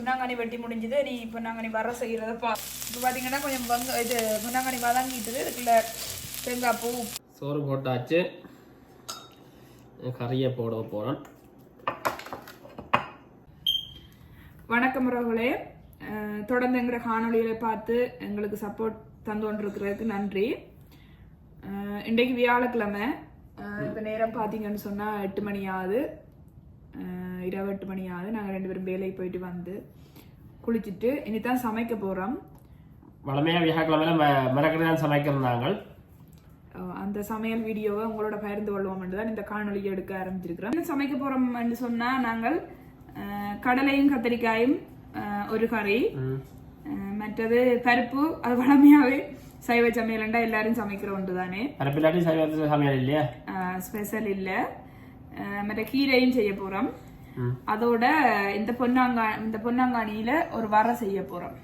பொன்னாங்கண்ணி வெட்டி முடிஞ்சது. நீ பொன்னாங்கண்ணி வர செய்கிறத பா இப்போ பார்த்தீங்கன்னா கொஞ்சம் வங்க இது பொன்னாங்கண்ணி வதங்கிட்டுது. இதுக்குள்ள தேங்காய் பூ. சோறு போட்டாச்சு. கறியை போட போகிறோம் வணக்கம் உறவுகளே. தொடர்ந்து எங்களோட காணொளிகளை பார்த்து எங்களுக்கு சப்போர்ட் தந்து கொண்டிருக்கிறதுக்கு நன்றி இன்றைக்கு வியாழக்கிழமை. இப்ப நேரம் பார்த்தீங்கன்னு சொன்னா எட்டு மணி ஆகுது. இரவு எட்டு மணி ஆகுது நாங்கள் ரெண்டு பேரும் வேலைக்கு போயிட்டு வந்து குளிச்சுட்டு இனிதான் சமைக்க போறோம். வளமையாக வியாழக்கிழமையில ம மிளகு தான் சமைக்கிறோம் நாங்கள் அந்த சமையல் வீடியோவை உங்களோட பகிர்ந்து கொள்வோம் தான் இந்த காணொளியை எடுக்க ஆரம்பிச்சிருக்கிறோம். என்ன சமைக்க போறோம் என்று சொன்னா நாங்கள் கடலையும் கத்திரிக்காயும் ஒரு கறி மற்றது பருப்பு அது வளமையாவே சைவ சமையல்ண்டா எல்லாரும் சமைக்கிற ஒன்று தானே பரப்பில்லாட்டி சரி சமையல் இல்லையா? ஸ்பெஷல் இல்லை. மற்ற கீரையும் செய்ய போறோம். ம். அதோட இந்த பொன்னாங்கா இந்த பொன்னாங்கானியில ஒரு வர செய்ய போறோம்.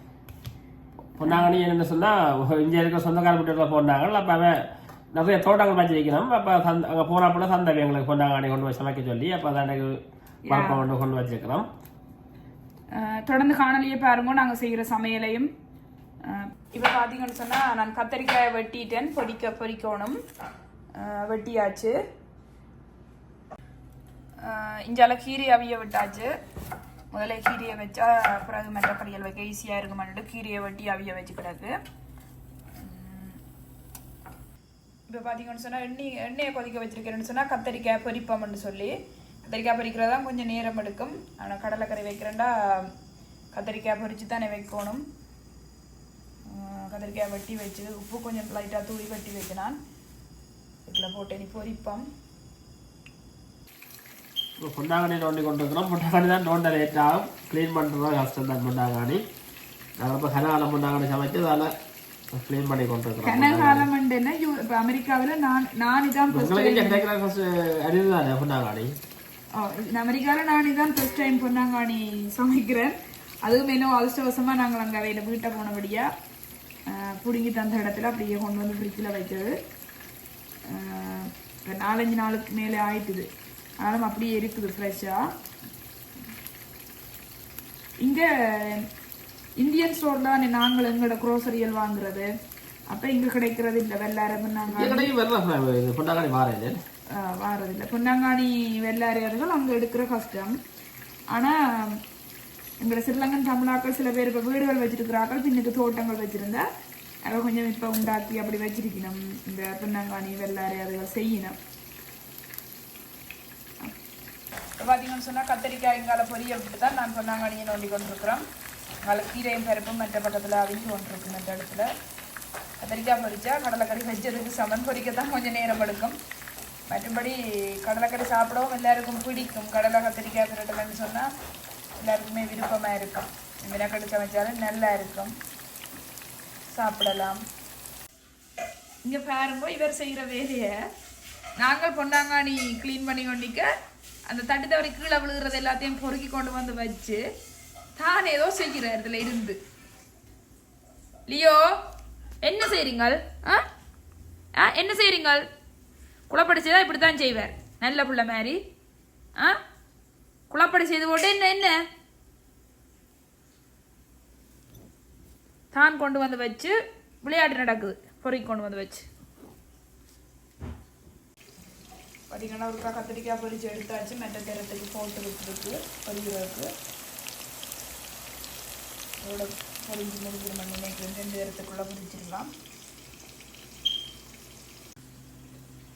பொன்னாங்கண்ணி என்ன சொன்னால் இங்கே இருக்க சொந்தக்கார வீட்டில் போனாங்க அப்போ அவன் நிறைய தோட்டங்கள் வச்சு வைக்கணும். அப்போ சந்த அங்கே போனப்போ சந்தை எங்களுக்கு பொன்னாங்கண்ணி கொண்டு போய் சமைக்க சொல்லி அப்போ அதை பழக்கம் கொண்டு கொண்டு வச்சுக்கிறோம் அஹ் தொடர்ந்து காணொலியை பாருங்க நாங்க செய்யற சமையலையும். இப்ப பாத்தீங்கன்னு சொன்னா நான் கத்தரிக்காயை வெட்டிட்டேன் பொரிக்க பொரிக்கணும். அஹ் வெட்டியாச்சு. இஞ்சால கீரை அவிய விட்டாச்சு. முதல்ல கீரையை வச்சா பிறகு மற்ற கறிகள் வைக்க ஈஸியாக இருக்குமான்ட்டு கீரையை வெட்டி அவிய வச்சு கிடக்கு இப்போ பார்த்தீங்கன்னு சொன்னால் எண்ணெய் எண்ணெயை கொதிக்க வச்சுருக்கேன்னு சொன்னால் கத்தரிக்காய் பொரிப்போம்னு சொல்லி. கத்தரிக்காய் தான் கொஞ்சம் நேரம் எடுக்கும். ஆனால் கடலைக்கறி வைக்கிறேன்டா கத்தரிக்காய் பொரித்து தானே வைக்கணும். கத்திரிக்காய் கத்தரிக்காய் வெட்டி வச்சு உப்பு கொஞ்சம் லைட்டாக தூவி வெட்டி வைக்கினான் இதில் போட்டு நீ பொரிப்போம். இப்போ பொன்னாங்கண்ணி நோண்டி கொண்டு இருக்கிறோம் பொன்னாங்கண்ணி தான் நோண்ட லேட் ஆகும். க்ளீன் பண்ணுறது கஷ்டம் தான் பொன்னாங்கண்ணி. நாங்கள் இப்போ கனகாலம் பொன்னாங்கண்ணி சமைச்சு அதில் க்ளீன் பண்ணி கொண்டு இருக்கிறோம் கனகாலம் இப்போ அமெரிக்காவில் நான் நான் இதான் first உங்களுக்கு இங்கே கிடைக்கிற ஃபஸ்ட்டு அரிது தானே பொன்னாங்கண்ணி? அமெரிக்காவில் நான் இதான் ஃபர்ஸ்ட் டைம் பொன்னாங்காணி சமைக்கிறேன். அதுவும் இன்னும் அதிர்ஷ்டவசமாக நாங்கள் அங்கே அவையில் வீட்டை போனபடியா அஹ், பிடுங்கி தந்த இடத்துல அப்படியே கொண்டு வந்து ஃப்ரிட்ஜில் வைக்கிறது நாலஞ்சு நாளுக்கு மேலே ஆயிட்டுது. ஆனாலும் அப்படியே இருக்குது ஃப்ரெஷ்ஷாக இங்கே இந்தியன் ஸ்டோர் தான் நாங்கள் எங்களோட குரோசரியல் வாங்குறது. அப்போ இங்கே கிடைக்கிறது இல்லை வெள்ளார பொன்னாங்காணி ஆஹ் வாரதில்லை. பொன்னாங்காணி வெள்ளாரியார்கள் அங்கே எடுக்கிற கஷ்டம் ஆனால் எங்களை ஸ்ரீலங்கன் தமிழாக்கள் சில பேர் இப்போ வீடுகள் வச்சிருக்கிறார்கள் பின்னுக்கு தோட்டங்கள் வச்சிருந்தா அதை கொஞ்சம் இப்போ உண்டாக்கி அப்படி வச்சிருக்கணும். இந்த பொன்னாங்காணி வெள்ளாரியார்கள் செய்யணும். இப்போ பார்த்தீங்கன்னு சொன்னால் கத்தரிக்காய் இங்கால பொரிய விட்டு தான் நான் பொன்னாங்கானியை நோண்டி கொண்டிருக்கிறோம். அங்கால கீரையும் பருப்பும் மற்ற பக்கத்தில் அவிஞ்சு கொண்டிருக்கு இந்த இடத்துல. கத்திரிக்காய் பொரிச்சா கடலைக்கறி வச்சதுக்கு சமன் பொரிக்கத்தான் கொஞ்சம் நேரம் எடுக்கும். மற்றபடி கடலைக்கறி சாப்பிடவும் எல்லாருக்கும் பிடிக்கும். கடலை கத்திரிக்காய் பிரட்டலன்னு சொன்னால் எல்லாருக்குமே விருப்பமாக இருக்கும். மினக்கடை சமைச்சாலும் நல்லா இருக்கும். சாப்பிடலாம். இங்கே பாருங்க இவர் செய்கிற வேலையை. நாங்கள் பொன்னாங்காணி க்ளீன் பண்ணி கொண்டிக்க அந்த தட்டு தவறி கீழே விழுகிறது எல்லாத்தையும் பொறுக்கி கொண்டு வந்து வச்சு தான் ஏதோ செய்கிறார் இதில் இருந்து. லியோ என்ன செய்கிறீங்கள் ஆ? ஆ என்ன செய்கிறீங்கள் குளப்படி இப்படி தான் செய்வார். நல்ல புள்ள மாதிரி. ஆ? குளப்படி செய்து போட்டு என்ன என்ன? தான் கொண்டு வந்து வச்சு விளையாட்டு நடக்குது. பொறுக்கி கொண்டு வந்து வச்சு. பார்த்தீங்கன்னா ஒருக்கா கத்திரிக்காய் பொரிச்சு எடுத்தாச்சு. மெத்த தேரத்துக்கு போட்டு விட்டுருக்கு. பொரிக்கிறதுக்கு அதோட பொரிஞ்சு முடிஞ்சிடும் வந்து ரெண்டு நேரத்துக்குள்ளே பொரிச்சிடலாம்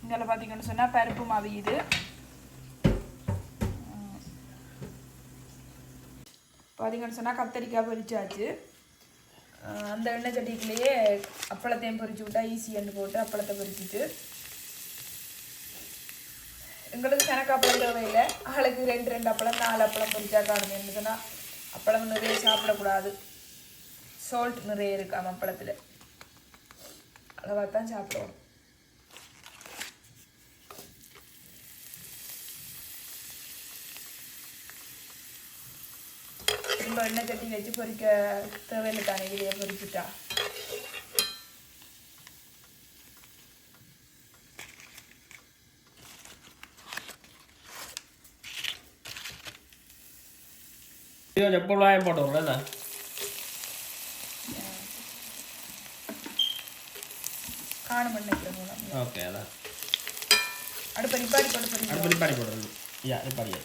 இங்கே பார்த்தீங்கன்னு சொன்னால் பருப்பு மாவியுது பார்த்தீங்கன்னு சொன்னால் கத்தரிக்காய் பொரிச்சாச்சு. அந்த எண்ணெய் சட்டிக்குள்ளேயே அப்பளத்தையும் பொரிச்சு விட்டா எண்ணு போட்டு அப்பளத்தை பொரிச்சிட்டு எங்களுக்கு கணக்கு அப்பளம் தேவையில்லை. ஆளுக்கு ரெண்டு ரெண்டு அப்பளம் நாலு அப்பளம் பொறிச்சா காணும் சொன்னால் அப்பளம் நிறைய சாப்பிடக்கூடாது. சால்ட் நிறைய இருக்காம அப்பளத்தில். அளவாக தான் சாப்பிடுவோம். திரும்ப எண்ணெய் சட்டி வச்சு பொறிக்க தேவையில்லை தானே இதையே பொறிச்சுட்டா கொஞ்சம் புள்ளாயம் போட்டுக்கணும் என்ன? காணும் ஓகே அதான். அடுப்பை நிப்பாடி போட்டு அடுப்பு போட்டுருங்க யா நிப்பாடியா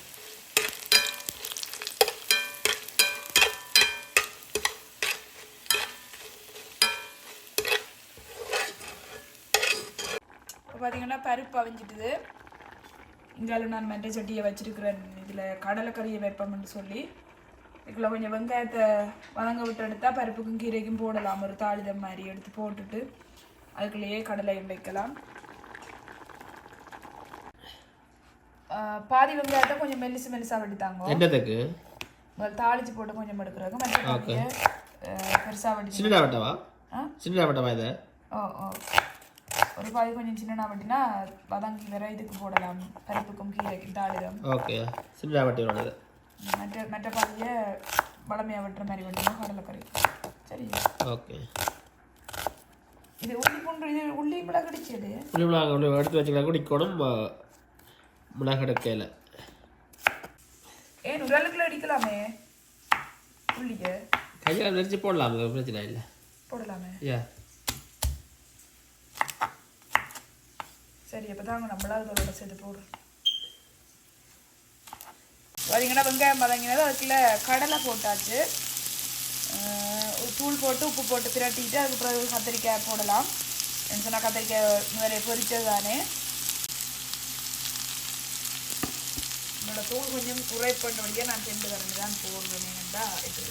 இப்போ பார்த்தீங்கன்னா பருப்பு அவிஞ்சிட்டுது. இங்கால நான் மெட்டை சட்டியை வச்சிருக்கிறேன் இதில் கடலைக்கறியை வைப்போம்னு சொல்லி இதுக்குள்ள கொஞ்சம் வெங்காயத்தை வதங்க விட்டு எடுத்தா பருப்புக்கும் கீரைக்கும் போடலாம். ஒரு தாளிதம் மாதிரி எடுத்து போட்டுட்டு அதுக்குள்ளேயே கடலையும் வைக்கலாம் பாதி வெங்காயத்தை கொஞ்சம் மெல்லிசு மெல்லிசா வெட்டித்தாங்க என்னத்துக்கு முதல்ல தாளிச்சு போட்டு கொஞ்சம் எடுக்கிறாங்க மற்ற பெருசாக வெட்டி சின்னடா வட்டவா? சின்னடா வட்டவா இது? ஓ ஓ. ஒரு பாதி கொஞ்சம் சின்னனா வட்டினா வதங்கி வேற இதுக்கு போடலாம். பருப்புக்கும் கீரைக்கும் தாளிதம். ஓகே. சின்னடா வட்டி மற்ற மற்ற பாதியை வளமையாக வெட்டுற மாதிரி வெட்டணும் கடலைக்கறி. சரி. ஓகே. இது உள்ளி பூண்டு இது உள்ளி மிளகு அடிச்சது. புளி மிளகா உள்ள எடுத்து வச்சுக்கலாம். குடிக்கணும் மிளகு எடுக்கையில். ஏன் உரலுக்குள்ள அடிக்கலாமே. உள்ளிய. கையால் நெரிச்சு போடலாம் பிரச்சனை இல்லை. போடலாமே. யா. சரி அப்போ தாங்க நம்மளாவது சேர்த்து போடுறோம். பார்த்தீங்கன்னா வெங்காயம் வதங்கினது அதுக்குள்ள கடலை போட்டாச்சு. ஒரு தூள் போட்டு உப்பு போட்டு திரட்டிட்டு அதுக்கப்புறம் கத்திரிக்காய் போடலாம். என்ன சொன்னால் கத்திரிக்காய் முதலே பொரித்தது தானே. என்னோட தூள் கொஞ்சம் குறைப்பண்ணுடைய நான் சென்று வரணும் தான் போடுறேன் ஏன்னா இது.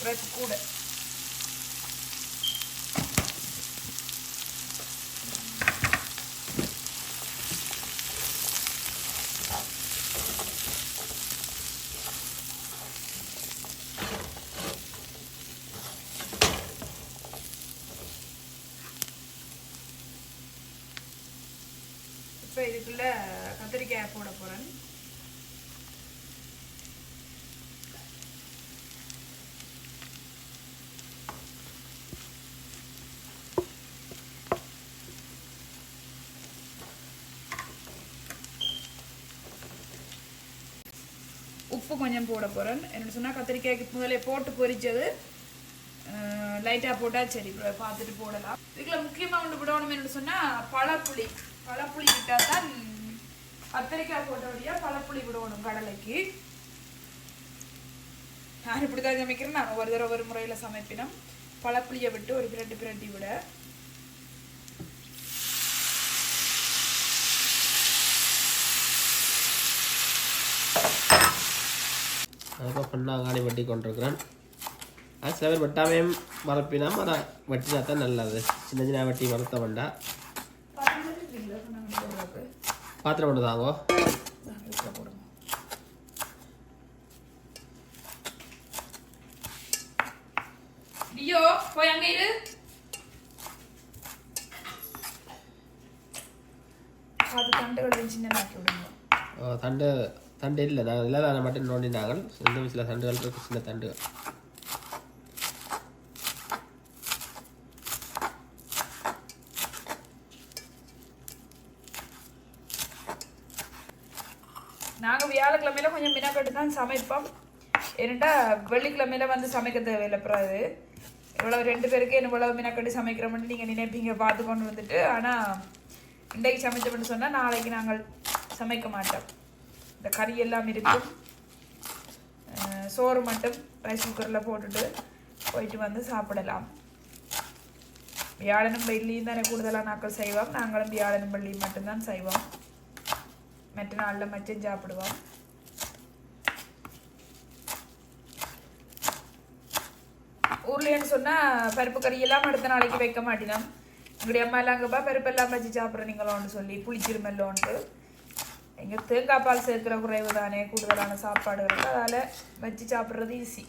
குறைப்பு கூட. இப்போ இதுக்குள்ள கத்திரிக்காய் போட போகிறேன் உப்பு கொஞ்சம் போட போகிறேன் என்ன சொன்னால் கத்திரிக்காய்க்கு முதலே போட்டு பொரிச்சது லைட்டாக போட்டால் சரி பார்த்துட்டு போடலாம். இதுக்குள்ள முக்கியமாக ஒன்று போடணும் என்ன சொன்னால் பழப்புளி. பழப்புளி விட்டால் தான் கத்திரிக்காய் போட்டபடியாக பழப்புளி விடணும் கடலைக்கு. நான் இப்படி தான் சமைக்கிறேன். நான் ஒரு தடவை ஒரு முறையில் சமைப்பினோம். பழப்புளியை விட்டு ஒரு பிரட்டி பிரட்டி விட. அதுக்கு காணி வெட்டி கொண்டிருக்கிறேன். அது சில பேர் வெட்டாமையும் மறப்பினா அதை வெட்டினா தான் நல்லது. சின்ன சின்ன வெட்டி வளர்த்த வேண்டாம் பாத்திரம் தாங்கோ போடுங்க ஐயோ போய் அங்க இரு அது தண்டுகள் சின்னதாக்கி விடுங்க தண்டு தண்டு இல்லை நான் இல்லை தானே மட்டும் நோண்டினாங்க ரெண்டு சில தண்டுகள் சின்ன தண்டுகள் வியாழக்கிழமையில கொஞ்சம் மினக்கட்டு தான் சமைப்போம். ஏன்டா வெள்ளிக்கிழமையில வந்து சமைக்க தேவையில்லை பிறகு இவ்வளவு ரெண்டு பேருக்கு என்ன இவ்வளவு மினக்கட்டு சமைக்கிறோம்னு நீங்கள் நினைப்பீங்க பார்த்து கொண்டு வந்துட்டு. ஆனால் இன்றைக்கு சமைச்சோம்னு சொன்னால் நாளைக்கு நாங்கள் சமைக்க மாட்டோம். இந்த கறி எல்லாம் இருக்கும். சோறு மட்டும் ரைஸ் குக்கரில் போட்டுட்டு போயிட்டு வந்து சாப்பிடலாம். வியாழனும் வெள்ளியும் தானே கூடுதலாக நாட்கள் செய்வோம். நாங்களும் வியாழனும் வெள்ளியும் மட்டும்தான் செய்வோம். மற்ற நாளில் மட்டும் சாப்பிடுவோம். இல்லைன்னு சொன்னால் பருப்பு கறி எல்லாம் அடுத்த நாளைக்கு வைக்க மாட்டினான் எங்களுடைய அம்மா எல்லாம் பருப்பு எல்லாம் வச்சு சாப்பிட்றீங்களோன்னு சொல்லி புளிச்சிருமெல்லோன்ட்டு. எங்க தேங்காய் பால் குறைவு தானே கூடுதலான சாப்பாடுகளுக்கு அதால் வச்சு சாப்பிட்றது ஈஸி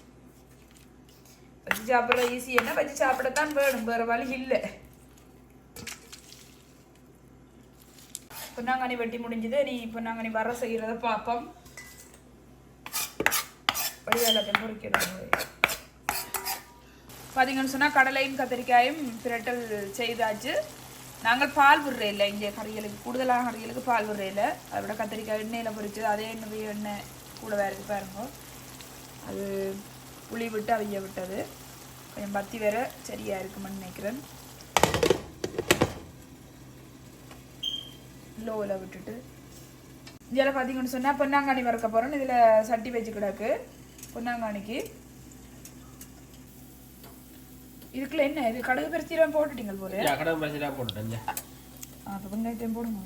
வச்சு சாப்பிட்றது ஈஸி என்ன வச்சு சாப்பிடத்தான் வேணும் வேறு வழி இல்லை. பொன்னாங்கண்ணி வெட்டி முடிஞ்சது நீ பொன்னாங்கண்ணி வர செய்கிறத பார்ப்போம். வடிவேலத்தை பொறிக்கிறது பார்த்தீங்கன்னு சொன்னால் கடலையும் கத்திரிக்காயும் பிரட்டல் செய்தாச்சு. நாங்கள் பால் விடுற இல்லை இங்கே கறிகளுக்கு கூடுதலான கறிகளுக்கு பால் விடுற இல்லை. அதை விட கத்திரிக்காய் எண்ணெயில் பொறிச்சது அதே எண்ணெய் எண்ணெய் கூடவே இருக்கு பாருங்க. அது புளி விட்டு அவிய விட்டது. கொஞ்சம் பத்தி வேற சரியாக இருக்குமென்னு நினைக்கிறேன். லோவில் விட்டுட்டு. இதில் பார்த்தீங்கன்னு சொன்னால் பொன்னாங்கானி வறுக்க போகிறோம் இதில் சட்டி வச்சு கிடக்கு. பொன்னாங்கானிக்கு இதுக்குள்ள என்ன? இது கடுகு பெருத்திரம் போட்டுட்டீங்க போல. இல்ல, கடை பிரச்சனை போட்டுட்டேன் அப்போ வெங்காயத்தையும் போடுங்க.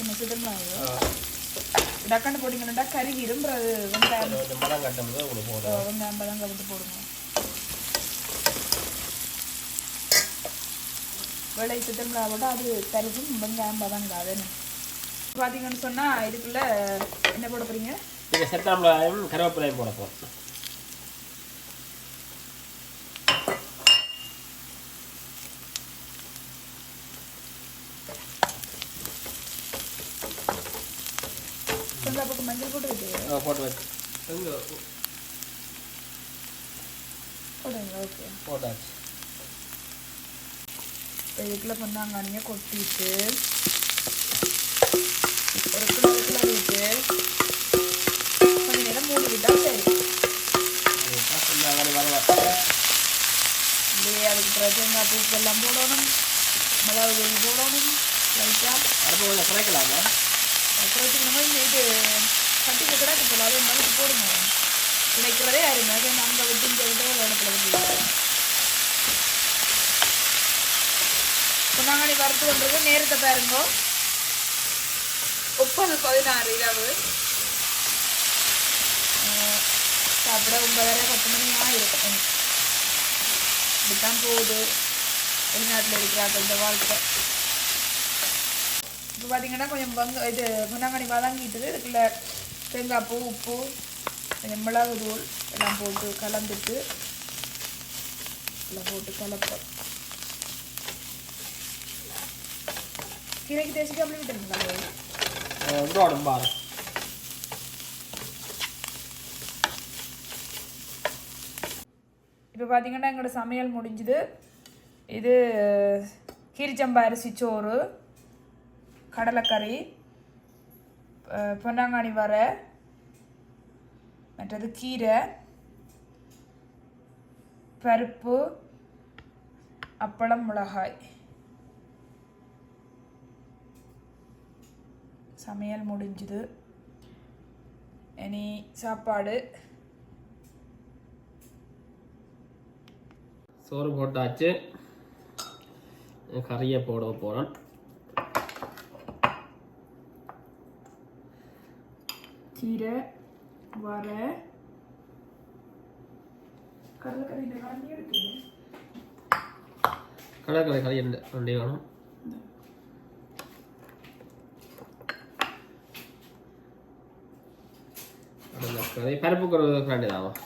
என்ன சுத்தமாக டக்காண்டு போட்டிங்கன்னா கருகி இரும்புறது வெங்காயம். மரம் கட்டும்போது உங்களுக்கு போதும். வெங்காயம் பழங்க விட்டு போடுங்க. வெள்ளை சுத்தமிழா போட்டு அது கருகும் வெங்காயம் பதங்க அதுன்னு பார்த்தீங்கன்னு சொன்னால் இதுக்குள்ள என்ன போட போறீங்க? நீங்க செத்தாம்பளாயும் கருவேப்பிலையும் போட போகிறோம் மஞ்சள் போட்டு இருக்கு போட்டு வச்சு எங்க? போடுங்க ஓகே போட்டாச்சு. இதுக்குள்ள பொன்னாங்கானியை கொட்டிட்டு ஒரு கிலோ கிலோ விட்டு கொஞ்ச நேரம் மூடி விட்டா சரி. இல்லையே அதுக்கு பிரச்சனை தேங்காய் எல்லாம் போடணும் மிளகு வெயில் போடணும் லைட்டாக அடுப்பு கொஞ்சம் குறைக்கலாமா அப்புறம் இந்த இது கட்டிக்கு கிடக்கு போல போடுங்க. கிடைக்கிறதே யாருமே அதை அங்கே விட்டு இந்த விட்டு ஒரு இடத்துல பொன்னாங்கண்ணி வறுத்து கொண்டிருக்க நேரத்தை பாருங்க. முப்பது பதினாறு இரவு சாப்பிட ஒன்பதரை பத்து மணியாக இருக்கும் இப்படித்தான் போகுது. வெளிநாட்டில் இருக்கிறாங்க இந்த வாழ்க்கை. இப்போ பார்த்தீங்கன்னா கொஞ்சம் பங்க இது பொன்னாங்கண்ணி வதங்கிட்டு இதுக்குள்ள தேங்காய் பூ உப்பு கொஞ்சம் மிளகு தூள் எல்லாம் போட்டு கலந்துட்டு எல்லாம் போட்டு கலப்போம். கீரைக்கு தேய்ச்சிட்டு அப்படி விட்டுருங்களா விடணும் பாரு இப்போ பார்த்தீங்கன்னா எங்களோட சமையல் முடிஞ்சுது இது கீரிச்சம்பா அரிசி சோறு கடலைக்கறி அஹ் பொன்னாங்கானி வரை மற்றது கீரை பருப்பு அப்பளம் மிளகாய் சமையல் முடிஞ்சுது. இனி சாப்பாடு. சோறு போட்டாச்சு. கறியை போட போகிறோம் கீரை வரை எடுத்து கடற்கரை கறி ரெண்டு ரெண்டே வேணும். கடற்கரை பருப்பு குறை வேண்டியதாகும்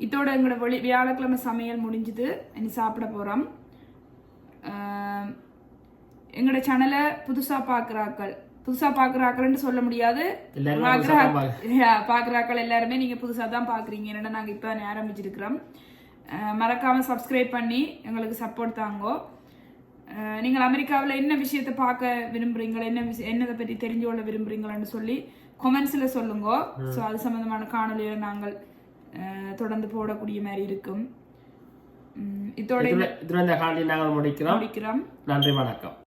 இதோட எங்களோட வெளி வியாழக்கிழமை சமையல் முடிஞ்சுது இனி சாப்பிட போகிறோம் எங்களோட சேனலை புதுசாக பார்க்குறாக்கள் புதுசாக பார்க்குறாக்கள்னு சொல்ல முடியாது. புதுசா பார்க்குறாக்கள் எல்லாருமே நீங்கள் புதுசாக தான் பார்க்குறீங்க என்னென்னா நாங்கள் இப்போ ஆரம்பிச்சிருக்கிறோம். மறக்காம சப்ஸ்கிரைப் பண்ணி எங்களுக்கு சப்போர்ட் தாங்கோ. நீங்கள் அமெரிக்காவில் என்ன விஷயத்தை பார்க்க விரும்புறீங்களோ என்ன விஷயம் என்னதை பற்றி தெரிஞ்சு கொள்ள விரும்புறீங்களான்னு சொல்லி கொமெண்ட்ஸில் சொல்லுங்க. ஸோ அது சம்மந்தமான காணொலியை நாங்கள் தொடர்ந்து போடக்கூடிய மாதிரி இருக்கும். இதோட இந்த காணொலி நாங்கள் முடிக்கிறோம். முடிக்கிறோம். நன்றி வணக்கம்.